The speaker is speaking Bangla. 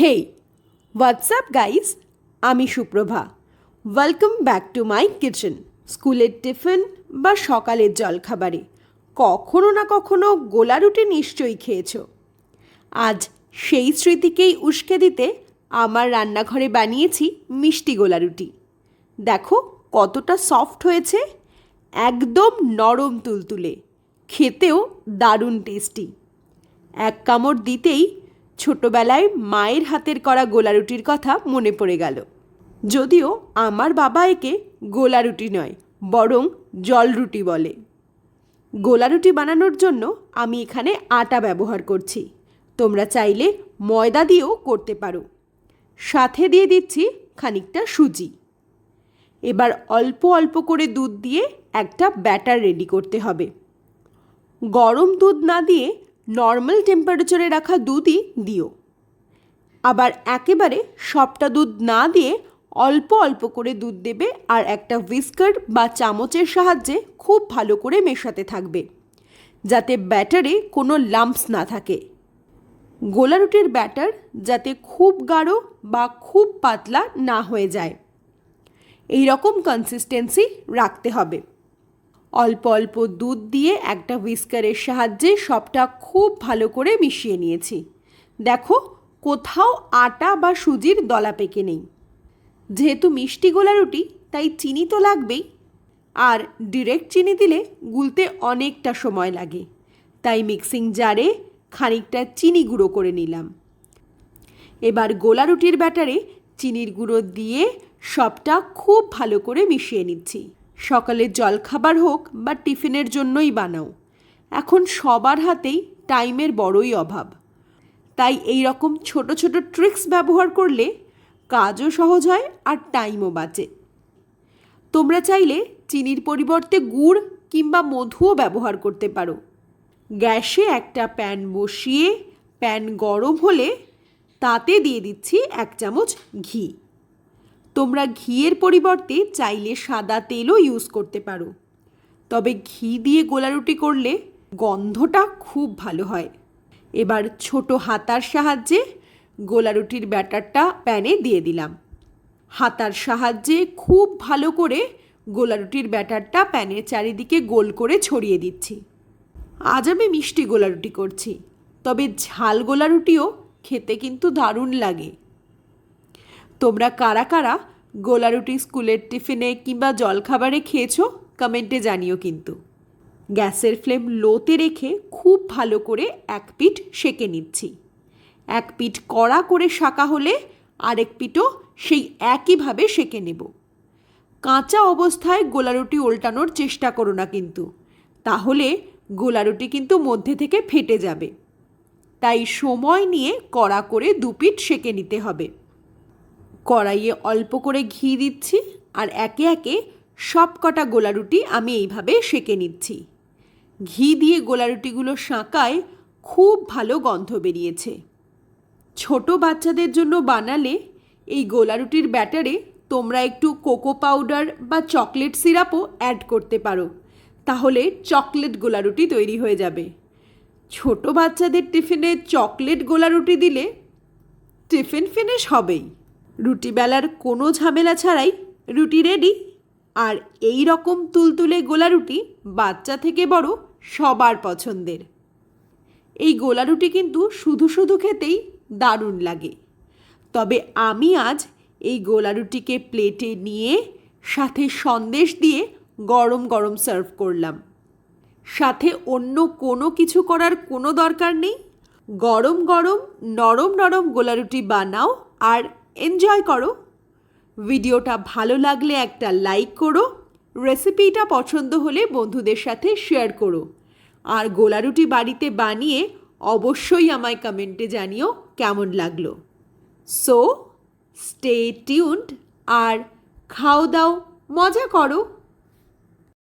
হেই হোয়াটসঅ্যাপ গাইজ আমি Suprabha. Welcome back to my kitchen স্কুলের টিফিন বা সকালের জলখাবারে। কখনো না কখনো গোলা রুটি নিশ্চয়ই খেয়েছো। আজ সেই স্মৃতিকেই উস্কে দিতে আমার রান্নাঘরে বানিয়েছি মিষ্টি গোলা রুটি দেখো কতটা সফট হয়েছে। একদম নরম তুলতুলে। খেতেও দারুণ টেস্টি। এক কামড় দিতেই ছোটবেলায় মায়ের হাতের করা গোলা রুটির কথা মনে পড়ে গেল। যদিও আমার বাবা একে গোলা রুটি নয়, বরং জল রুটি বলে। গোলা রুটি বানানোর জন্য আমি এখানে আটা ব্যবহার করছি। তোমরা চাইলে ময়দা দিয়েও করতে পারো। সাথে দিয়ে দিচ্ছি খানিকটা সুজি। এবার অল্প অল্প করে দুধ দিয়ে একটা ব্যাটার রেডি করতে হবে। গরম দুধ না দিয়ে নর্মাল টেম্পারেচারে রাখা দুধই দিও। আবার একেবারে সবটা দুধ না দিয়ে অল্প অল্প করে দুধ দেবে আর একটা হুইস্কার বা চামচের সাহায্যে খুব ভালো করে মেশাতে থাকবে, যাতে ব্যাটারে কোনো লাম্পস না থাকে। গোলা রুটির ব্যাটার যাতে খুব গাঢ় বা খুব পাতলা না হয়ে যায়। এই রকম কনসিস্টেন্সি রাখতে হবে। অল্প অল্প দুধ দিয়ে একটা হুইস্কারের সাহায্যে সবটা খুব ভালো করে মিশিয়ে নিয়েছি। দেখো, কোথাও আটা বা সুজির দলা পেকে নেই। যেহেতু মিষ্টি গোলা রুটি তাই চিনি তো লাগবেই। আর ডিরেক্ট চিনি দিলে গুলতে অনেকটা সময় লাগে। তাই মিক্সিং জারে খানিকটা চিনি গুঁড়ো করে নিলাম। এবার গোলা রুটির ব্যাটারে চিনির গুঁড়ো দিয়ে সবটা খুব ভালো করে মিশিয়ে নিচ্ছি। সকালের জলখাবার হোক বা টিফিনের জন্যই বানাও। এখন সবার হাতেই টাইমের বড়ই অভাব। তাই এই রকম ছোট ছোট ট্রিক্স ব্যবহার করলে কাজও সহজ হয় আর টাইমও বাঁচে। তোমরা চাইলে চিনির পরিবর্তে গুড় কিংবা মধুও ব্যবহার করতে পারো। গ্যাসে একটা প্যান বসিয়ে প্যান গরম হলে তাতে দিয়ে দিচ্ছি এক চামচ ঘি। তোমরা ঘিয়ের পরিবর্তে চাইলে সাদা তেলও ইউজ করতে পারো। তবে ঘি দিয়ে গোলা রুটি করলে গন্ধটা খুব ভালো হয়। এবার ছোট হাতার সাহায্যে গোলা রুটির ব্যাটারটা প্যানে দিয়ে দিলাম। হাতার সাহায্যে খুব ভালো করে গোলা রুটির ব্যাটারটা প্যানের চারিদিকে গোল করে ছড়িয়ে দিচ্ছি। আজ আমি মিষ্টি গোলা রুটি করছি, তবে ঝাল গোলা রুটিও খেতে কিন্তু দারুণ লাগে। তোমরা কারা কারা গোলা রুটি স্কুলের টিফিনে কিংবা জলখাবারে খেয়েছো? কমেন্টে জানিও কিন্তু। গ্যাসের ফ্লেম লোতে রেখে খুব ভালো করে এক পিঠ সেকে নিচ্ছি। এক পিঠ কড়া করে শাঁকা হলে আরেক পিঠও সেই একইভাবে সেকে নেব। কাঁচা অবস্থায় গোলা রুটি উল্টানোর চেষ্টা করো না কিন্তু। তাহলে গোলা রুটি কিন্তু মধ্যে থেকে ফেটে যাবে। তাই সময় নিয়ে কড়া করে দুপিঠ সেকে নিতে হবে। কড়াইয়ে অল্প করে ঘি দিচ্ছি আর একে একে সব কটা গোলা রুটি আমি এইভাবে সেকে নিচ্ছি। ঘি দিয়ে গোলা রুটিগুলো শাঁকায় খুব ভালো গন্ধ বেরিয়েছে। ছোট বাচ্চাদের জন্য বানালে এই গোলা রুটির ব্যাটারে তোমরা একটু কোকো পাউডার বা চকলেট সিরাপও অ্যাড করতে পারো। তাহলে চকলেট গোলা রুটি তৈরি হয়ে যাবে। ছোট বাচ্চাদের টিফিনে চকলেট গোলা রুটি দিলে টিফিন ফিনিশ হবেই। রুটি বেলার কোনো ঝামেলা ছাড়াই রুটি রেডি আর এই রকম তুলতুলে গোলা রুটি বাচ্চা থেকে বড় সবার পছন্দের। এই গোলা রুটি কিন্তু শুধু শুধু খেতেই দারুণ লাগে। তবে আমি আজ এই গোলা রুটিকে প্লেটে নিয়ে সাথে সন্দেশ দিয়ে গরম গরম সার্ভ করলাম। সাথে অন্য কোনো কিছু করার কোনো দরকার নেই। গরম গরম নরম নরম গোলা রুটি বানাও আর এনজয় করো। ভিডিওটা ভালো লাগলে একটা লাইক করো। রেসিপিটা পছন্দ হলে বন্ধুদের সাথে শেয়ার করো। আর গোলারুটি বাড়িতে বানিয়ে অবশ্যই আমায় কমেন্টে জানিও কেমন লাগল। সো স্টে টিউন্ড আর খাও দাও, মজা করো।